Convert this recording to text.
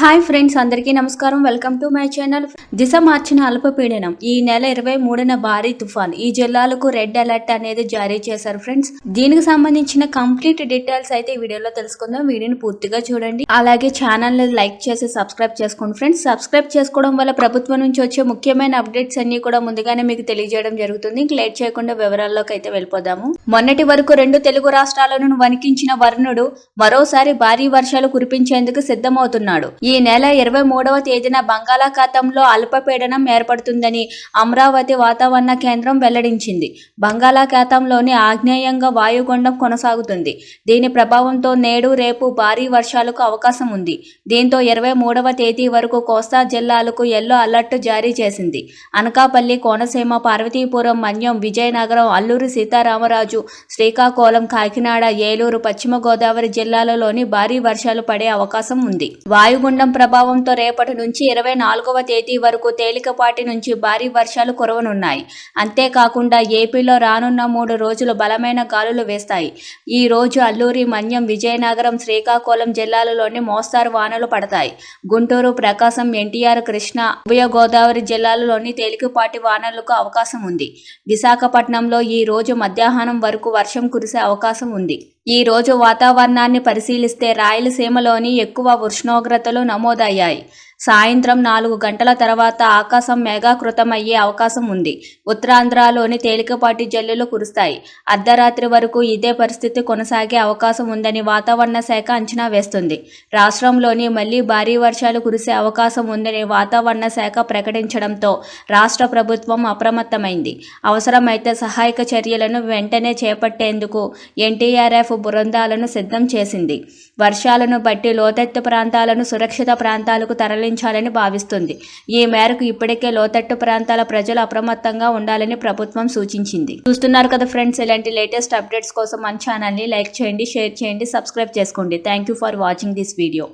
Hi friends అందరికీ నమస్కారం. Welcome to my channel. దిశ మార్చిన అల్పపీడనం ఈ నెల ఇరవై మూడున భారీ తుఫాన్. ఈ జిల్లాలకు రెడ్ అలర్ట్ అనేది జారీ చేశారు ఫ్రెండ్స్. దీనికి సంబంధించిన కంప్లీట్ డీటెయిల్స్ అయితే ఈ వీడియోలో తెలుసుకుందాం. వీడియోని పూర్తిగా చూడండి. అలాగే ఛానల్ లైక్ చేసి సబ్స్క్రైబ్ చేసుకోండి ఫ్రెండ్స్. సబ్స్క్రైబ్ చేసుకోవడం వల్ల ప్రభుత్వం నుంచి వచ్చే ముఖ్యమైన అప్డేట్స్ అన్ని కూడా ముందుగానే మీకు తెలియజేయడం జరుగుతుంది. ఇంక లేట్ చేయకుండా వివరాల్లోకి అయితే వెళ్ళిపోదాము. మొన్నటి వరకు రెండు తెలుగు రాష్ట్రాలను వణికించిన వరుణుడు మరోసారి భారీ వర్షాలు కురిపించేందుకు సిద్ధమవుతున్నాడు. ఈ ఈ నెల ఇరవై మూడవ తేదీన బంగాళాఖాతంలో అల్పపీడనం ఏర్పడుతుందని అమరావతి వాతావరణ కేంద్రం వెల్లడించింది. బంగాళాఖాతంలోని ఆగ్నేయంగా వాయుగుండం కొనసాగుతుంది. దీని ప్రభావంతో నేడు రేపు భారీ వర్షాలకు అవకాశం ఉంది. దీంతో ఇరవై మూడవ తేదీ వరకు కోస్తా జిల్లాలకు ఎల్లో అలర్ట్ జారీ చేసింది. అనకాపల్లి కోనసీమ పార్వతీపురం మన్యం విజయనగరం అల్లూరి సీతారామరాజు శ్రీకాకుళం కాకినాడ ఏలూరు పశ్చిమ గోదావరి జిల్లాలలోని భారీ వర్షాలు పడే అవకాశం ఉంది. వాయుగుండం ప్రభావంతో రేపటి నుంచి ఇరవై నాలుగవ తేదీ వరకు తేలికపాటి నుంచి భారీ వర్షాలు కురవనున్నాయి. అంతేకాకుండా ఏపీలో రానున్న మూడు రోజులు బలమైన గాలులు వేస్తాయి. ఈ రోజు అల్లూరి మన్యం విజయనగరం శ్రీకాకుళం జిల్లాలలోని మోస్తారు వానలు పడతాయి. గుంటూరు ప్రకాశం ఎన్టీఆర్ కృష్ణ ఉభయ గోదావరి జిల్లాలలోని తేలికపాటి వానలకు అవకాశం ఉంది. విశాఖపట్నంలో ఈ రోజు మధ్యాహ్నం వరకు వర్షం కురిసే అవకాశం ఉంది. ఈ రోజు వాతావరణాన్ని పరిశీలిస్తే రాయలసీమలోని ఎక్కువ ఉష్ణోగ్రతలు నమోదయ్యాయి. సాయంత్రం నాలుగు గంటల తర్వాత ఆకాశం మేఘాకృతమయ్యే అవకాశం ఉంది. ఉత్తరాంధ్రలోని తేలికపాటి జల్లులు కురుస్తాయి. అర్ధరాత్రి వరకు ఇదే పరిస్థితి కొనసాగే అవకాశం ఉందని వాతావరణ శాఖ అంచనా వేస్తుంది. రాష్ట్రంలోని మళ్ళీ భారీ వర్షాలు కురిసే అవకాశం ఉందని వాతావరణ శాఖ ప్రకటించడంతో రాష్ట్ర ప్రభుత్వం అప్రమత్తమైంది. అవసరమైతే సహాయక చర్యలను వెంటనే చేపట్టేందుకు ఎన్టీఆర్ఎఫ్ బృందాలను సిద్ధం చేసింది. వర్షాలను బట్టి లోతెత్తు ప్రాంతాలను సురక్షిత ప్రాంతాలకు తరలి తరలించాలని భావిస్తుంది. ఈ మేరకు ఇప్పటికే లోతట్టు ప్రాంతాల ప్రజలు అప్రమత్తంగా ఉండాలని ప్రభుత్వం సూచించింది. చూస్తున్నారు కదా ఫ్రెండ్స్ ఇలాంటి లేటెస్ట్ అప్డేట్స్ కోసం మన ఛానల్ని లైక్ చేయండి షేర్ చేయండి సబ్స్క్రైబ్ చేసుకోండి. Thank you for watching this video.